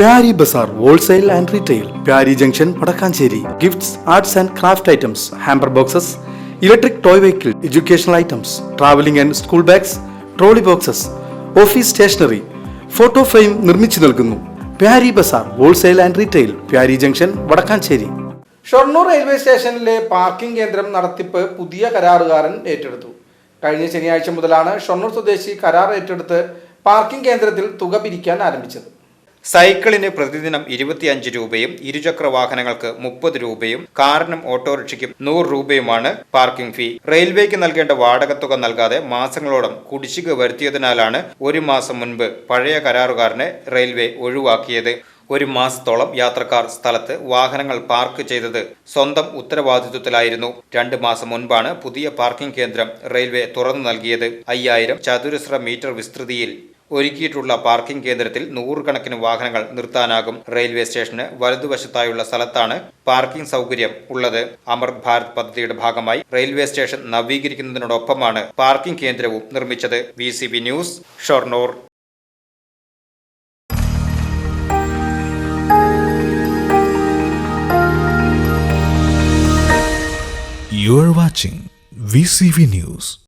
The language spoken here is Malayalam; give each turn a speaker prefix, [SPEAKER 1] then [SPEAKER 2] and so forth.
[SPEAKER 1] Pyari Bazar wholesale and retail Pyari junction Vadakkanchery. Gifts arts and craft items hamper boxes electric toy vehicle educational items travelling and school bags trolley boxes office stationery photo frame നിർമ്മിച്ചു നൽകുന്നു. Pyari Bazar wholesale and retail Pyari junction Vadakkanchery.
[SPEAKER 2] Shoranur railway സ്റ്റേഷനിലെ പാർക്കിംഗ് കേന്ദ്രം നടത്തിപ്പ് പുതിയ കരാറുകാരൻ ഏറ്റെടുത്തു. കഴിഞ്ഞ ശനിയാഴ്ച മുതലാണ് ഷൊർണൂർ സ്വദേശി കരാർ ഏറ്റെടുത്ത് പാർക്കിംഗ് കേന്ദ്രത്തിൽ തുക പിരിക്കാൻ ആരംഭിച്ചത്.
[SPEAKER 3] സൈക്കിളിന് പ്രതിദിനം ഇരുപത്തിയഞ്ച് രൂപയും ഇരുചക്ര വാഹനങ്ങൾക്ക് മുപ്പത് രൂപയും കാറിനും ഓട്ടോറിക്ഷയ്ക്കും നൂറ് രൂപയുമാണ് പാർക്കിംഗ് ഫീ. റെയിൽവേക്ക് നൽകേണ്ട വാടകത്തുക നൽകാതെ മാസങ്ങളോളം കുടിശ്ശിക വരുത്തിയതിനാലാണ് ഒരു മാസം മുൻപ് പഴയ കരാറുകാരനെ റെയിൽവേ ഒഴിവാക്കിയത്. ഒരു മാസത്തോളം യാത്രക്കാർ സ്ഥലത്ത് വാഹനങ്ങൾ പാർക്ക് ചെയ്തത് സ്വന്തം ഉത്തരവാദിത്വത്തിലായിരുന്നു. രണ്ട് മാസം മുൻപാണ് പുതിയ പാർക്കിംഗ് കേന്ദ്രം റെയിൽവേ തുറന്നു നൽകിയത്. അയ്യായിരം ചതുരശ്ര മീറ്റർ വിസ്തൃതിയിൽ ഒരുക്കിയിട്ടുള്ള പാർക്കിംഗ് കേന്ദ്രത്തിൽ നൂറുകണക്കിന് വാഹനങ്ങൾ നിർത്താനാകും. റെയിൽവേ സ്റ്റേഷന് വലതുവശത്തായുള്ള സ്ഥലത്താണ് പാർക്കിംഗ് സൗകര്യം ഉള്ളത്. അമൃത് ഭാരത് പദ്ധതിയുടെ ഭാഗമായി റെയിൽവേ സ്റ്റേഷൻ നവീകരിക്കുന്നതിനോടൊപ്പമാണ് പാർക്കിംഗ് കേന്ദ്രവും നിർമ്മിച്ചത്. V news Shoranur.
[SPEAKER 4] You are watching VCV News.